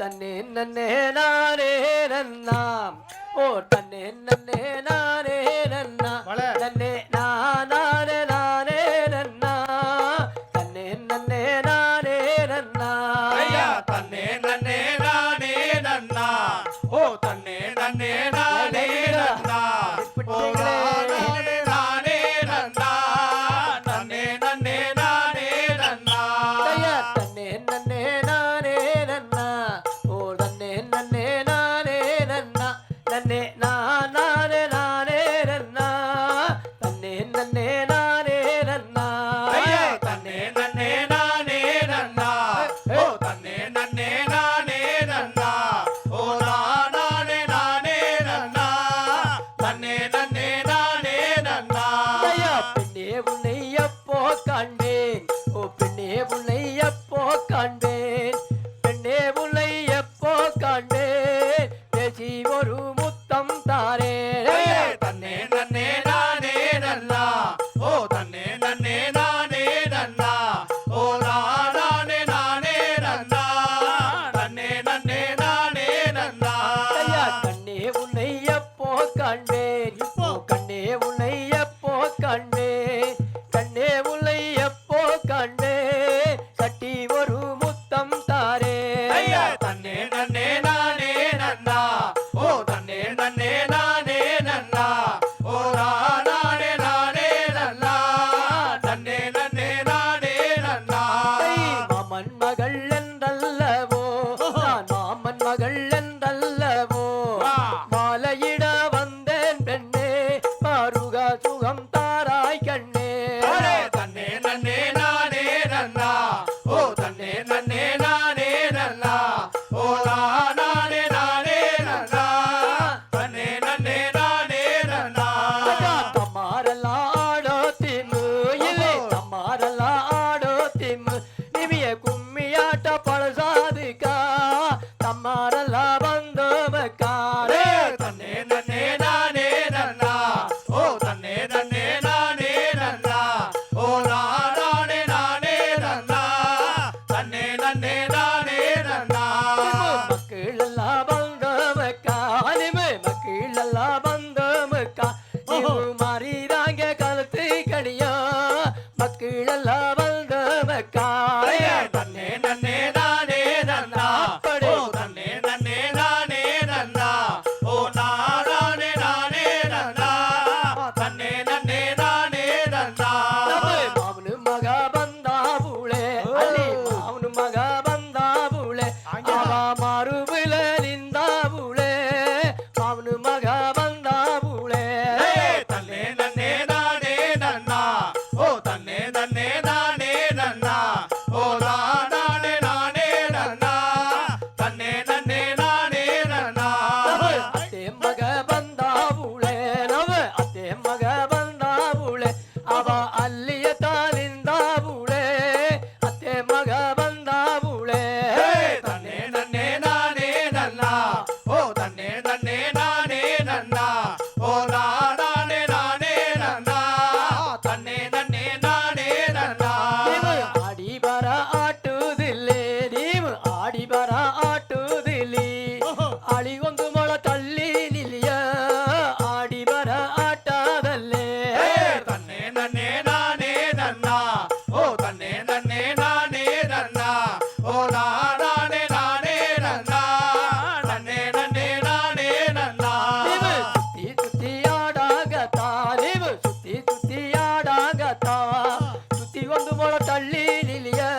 தன்னே நன்னே நானே நன்னாம். ஓ தன்னே நன்னே நானே জীবরু बने তোমারই தள்ளி நிலியா